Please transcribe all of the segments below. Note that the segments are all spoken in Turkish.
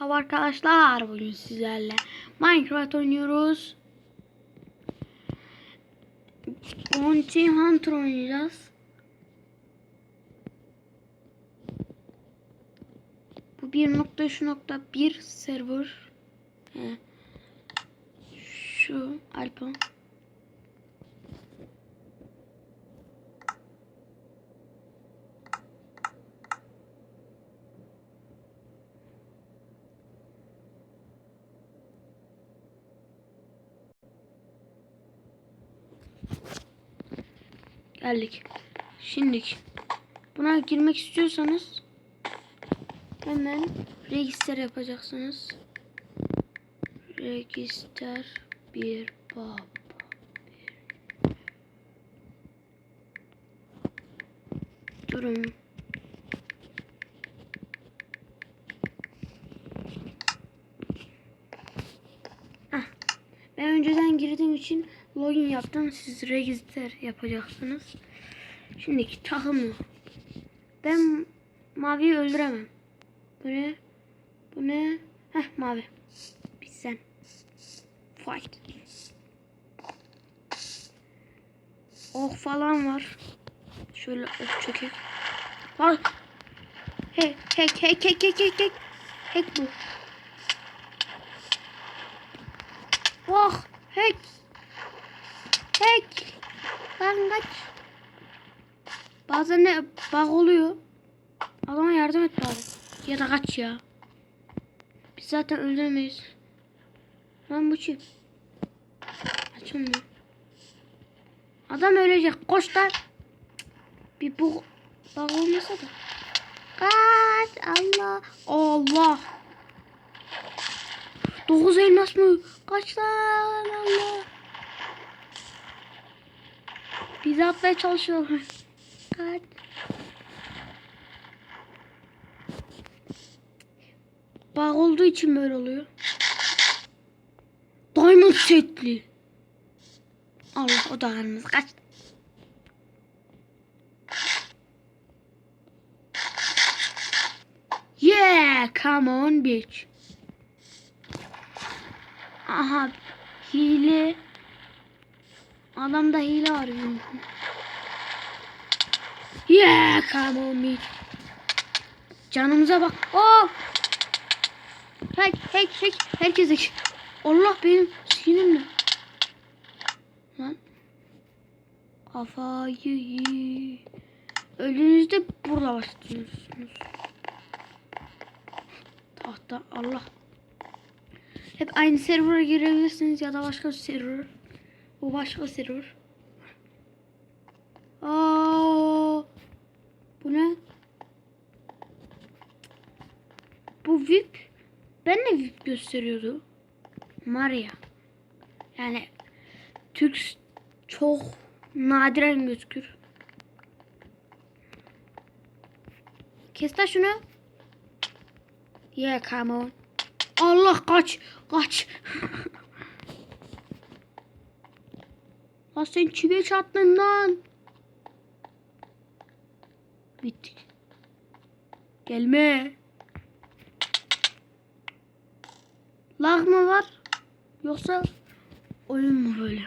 Merhaba arkadaşlar. Bugün sizlerle Minecraft oynuyoruz. Bounty Hunter oynayacağız. Bu 1.3.1 server. Şu Alpo. Geldik. Şimdilik buna girmek istiyorsanız hemen register yapacaksınız. Register bir bab. Durun. Ah, ben önceden girdiğim için login yaptım. Siz register yapacaksınız. Şimdiki takımı. Ben maviyi öldüremem. Bu ne? Bu ne? Heh mavi. Biz sen. Fight. Ok falan var. Şöyle ok çökek. Bak. Hey, hack, hack, hack, hack, hack, hack. Hack bu. Oh, hack. Hack. Lan kaç. Bazen ne bug oluyor. Adama yardım et bari. Ya da kaç ya. Biz zaten öldüremeyiz. Lan bu çip. Açılmıyor. Adam ölecek. Koş lan. Bir bu bug olmasa da. Kaç Allah. Allah. 9 elmas mı? Kaç lan Allah. Bizi atmaya çalışıyorlar. Kaç. Bug olduğu için böyle oluyor. Diamond setli. Allah o da kırmızı kaç. Yeah, come on bitch. Aha, hile. Adamda hile var. Yeah, come on bitch. Canımıza bak. Oh! Hack, hack, hack. Herkes hack. Allah benim sinimle. Lan. Kafayı Ölünüzde burada başlıyorsunuz. Tahta Allah. Hep aynı server'a girebilirsiniz ya da başka bir server. Bu başka server. Aa, bu ne? Bu VIP. Ben de VIP gösteriyordu. Maria. Yani Türk çok nadiren gözükür. Kes lan şunu. Yeah, come on. Allah kaç. Kaç. lan sen çive çattın lan. Bittik. Gelme. Lag mı var? Yoksa oyun mu böyle?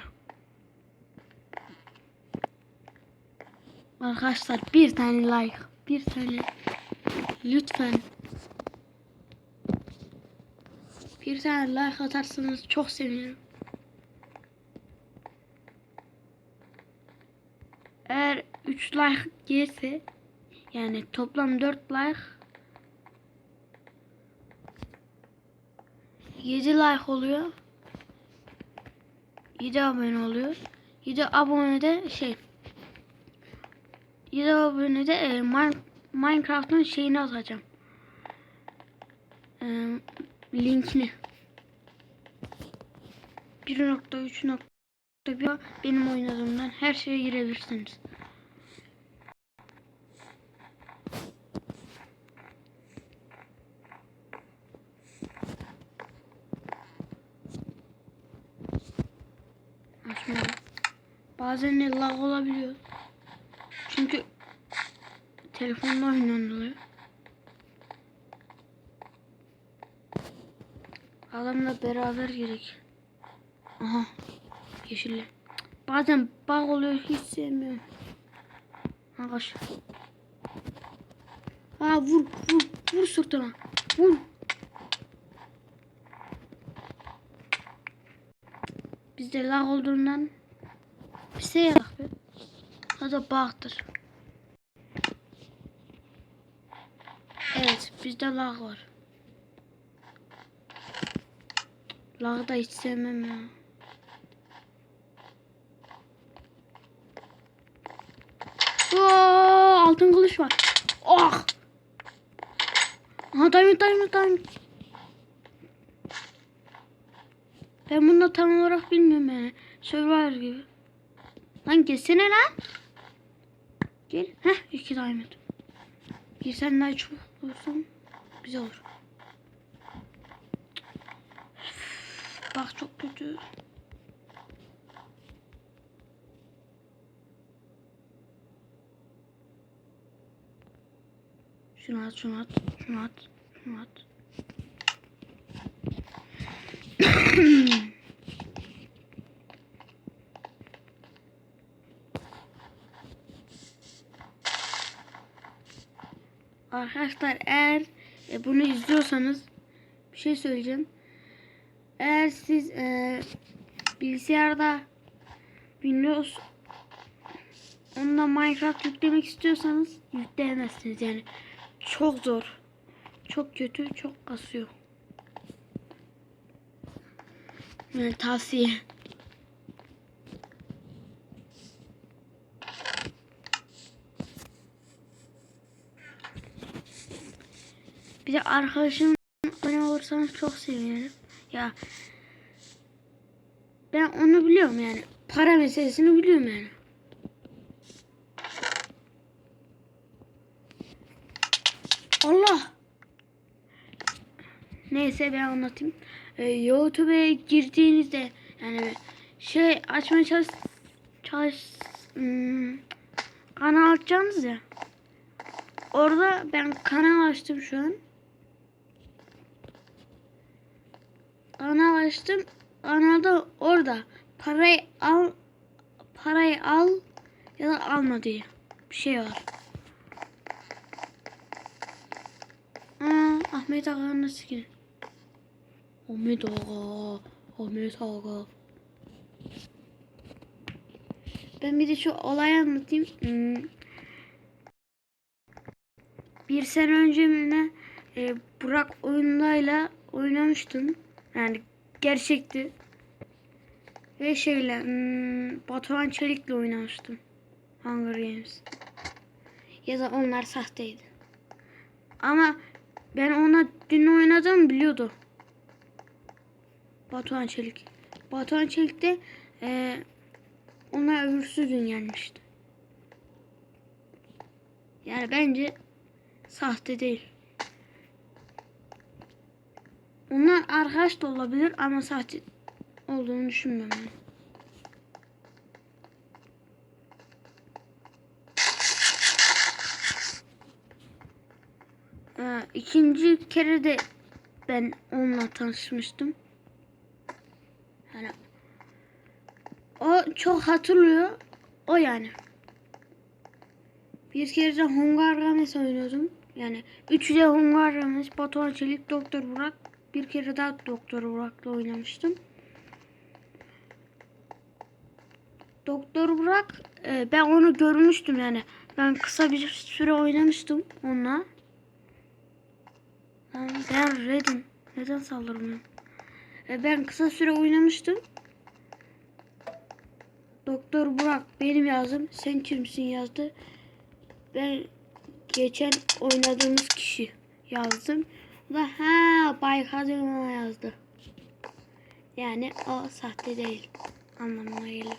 Arkadaşlar bir tane like. Bir tane. Lütfen. Bir tane like atarsanız çok sevinirim. Eğer 3 like gelirse yani toplam 4 like 7 like oluyor. 7 abone oluyor. 7 abone de şey 7 abone de e, Min- Minecraft'ın şeyini atacağım. E, linkini. 1.3.1 benim oynadığımdan her şeye girebilirsiniz. Bazen lag olabiliyor. Çünkü telefonla oynanılıyor. Adamla beraber gerek. Aha. Yeşilli. Bazen bug oluyor hiç sevmiyorum. Ha kaç. Vur vur vur sırtına. Vur. Bizde lag olduğundan O da bug'dır. Evet bizde lag var. Lag'ı da hiç sevmem ya. Oo, altın kılıç var. Oh! Aha diamond diamond. Ben bunu tam olarak bilmiyorum yani. Survivor gibi. Lan gelsene lan. Gel. Heh iki diamond. Bir sen daha çok olursan güzel olur. Bak çok kötü. Şunu at, şunu at, şunu at, şunu at. Arkadaşlar eğer e, bunu izliyorsanız bir şey söyleyeceğim. Eğer siz e, bilgisayarda Windows onunla Minecraft yüklemek istiyorsanız yükleyemezsiniz yani. Çok zor. Çok kötü, çok kasıyor. Yani tavsiye. Bir de arkadaşım abone olursanız çok sevinirim. Ya ben onu biliyorum yani. Para meselesini biliyorum yani. Allah. Neyse ben anlatayım. Ee, YouTube'a girdiğinizde yani şey açmaya çalış çalış hmm, kanal açacaksınız ya. Orada ben kanal açtım şu an. Açtım. Kanalda orada parayı al parayı al ya da alma diye bir şey var. Aa, Ahmet Ağa'nın skin. Ahmet Ağa. Ahmet Ağa. Ben bir de şu olayı anlatayım. Hmm. Bir sene önce mi ne e, Burak oyunlarıyla oynamıştım. Yani gerçekti. Ve şeyle hmm, Batuhan Çelik'le oynamıştım. Hunger Games. Ya da onlar sahteydi. Ama ben ona dün oynadım biliyordu. Batuhan Çelik. Batuhan Çelik de e, ona öbürsü gün gelmişti. Yani bence sahte değil. Onlar arkadaş da olabilir ama sahte olduğunu düşünmüyorum. Ee, ikinci kere de ben onunla tanışmıştım. Yani o çok hatırlıyor. O yani. Bir kere de Hungar Games oynuyordum. Yani üçü de Hungar Games, Batuhan Çelik, Doktor Burak. Bir kere daha Doktor Burak'la oynamıştım. Doktor Burak e, ben onu görmüştüm yani. Ben kısa bir süre oynamıştım onunla. Lan ben Red'im. Neden saldırmıyorum? E, ben kısa süre oynamıştım. Doktor Burak benim yazdım. Sen kimsin yazdı. Ben geçen oynadığımız kişi yazdım. Da ha Bay Kazıma yazdı. Yani o sahte değil. Anlamına geliyor.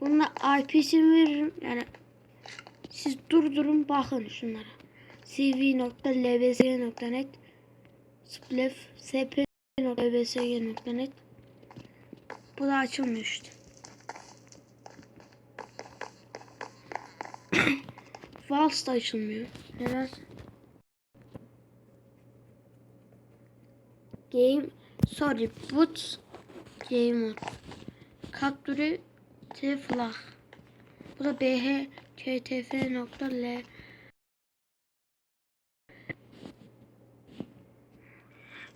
Bununla IP'sini veririm. Yani siz durdurun bakın şunlara. cv.lbsg.net splef sp.lbsg.net Bu da açılmıyor işte. Vals da açılmıyor. Neden? Game sorry put game mode. Capture T flag. Bu da BH KTF nokta L.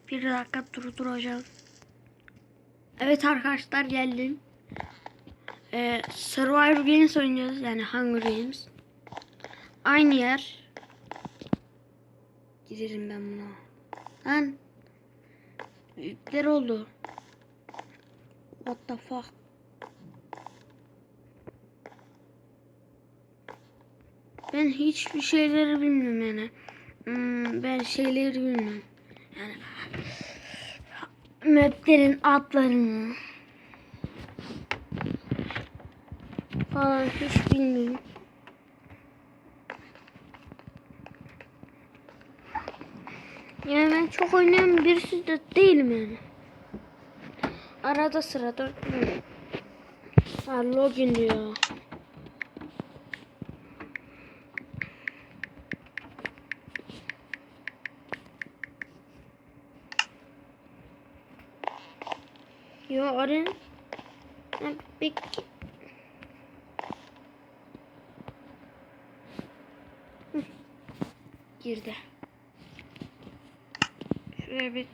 Bir dakika durduracağım. Evet arkadaşlar geldim. Ee, Survivor Games oynuyoruz yani Hunger Games. Aynı yer. Giderim ben buna. Lan. Yükler oldu. What the fuck. Ben hiçbir şeyleri bilmiyorum yani. Hmm, ben şeyleri bilmiyorum. Yani maplerin adlarını falan hiç bilmiyorum. Yani çok oynayan birisi de değilim yani. Arada sırada ha, login diyor. Yo Peki. Hı. Girdi. Şuraya bir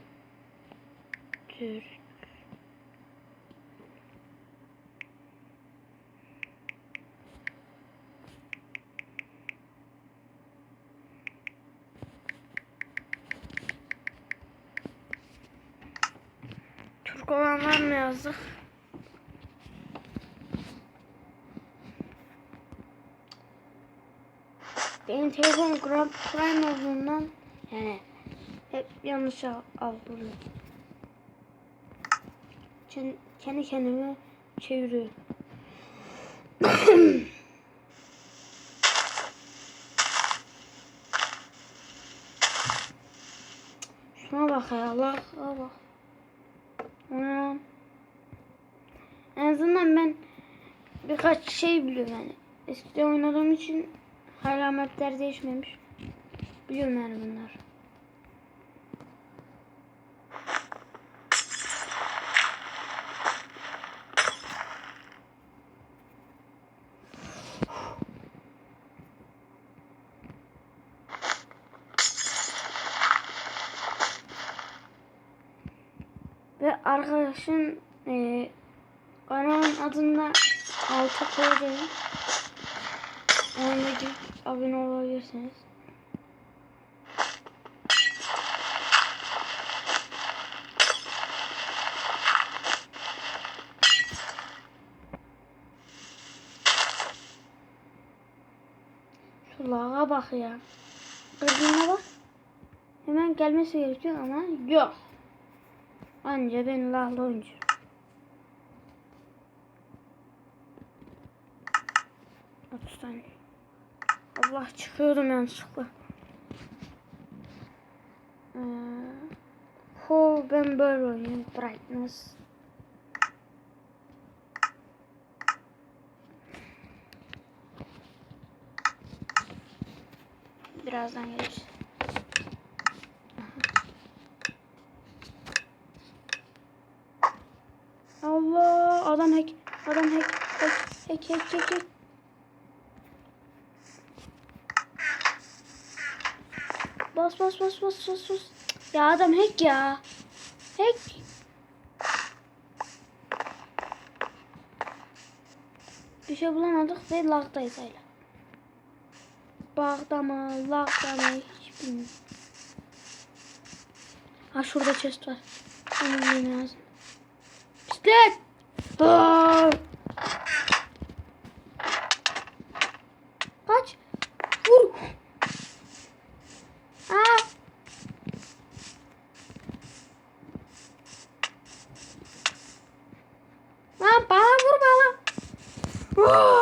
Türk. Türk olanlar mı yazdık? Benim telefon Grand Prime olduğundan yani hep yanlış al- algılıyor. Kendi, kendi kendime çeviriyor. Şuna bak ya Allah Allah. Anam. En azından ben birkaç şey biliyorum yani. Eskiden oynadığım için hala mapler değişmemiş. Biliyorum yani bunlar. Ve arkadaşın e, kanalın adında alta koyacağım. Ona gidip abone olabilirsiniz. Şu lağa bak ya. Kırdığına bak. Hemen gelmesi gerekiyor ama yok. Anca ben lahla oyuncu. Otuz tane. Allah çıkıyorum yanlışlıkla. Ee, ho ben böyle oynuyorum. Brightness. Birazdan geliriz. Allah adam hack adam hack hack hack hack hack hack. Bas bas bas bas bas bas. Ya adam hack ya. Hack. Bir şey bulamadık ve lagdayız hala. Bağda mı, lagda mı hiç bilmiyorum. Ha şurada chest var. Onu bilmem lazım. Bisiklet. Aa! Whoa! Oh,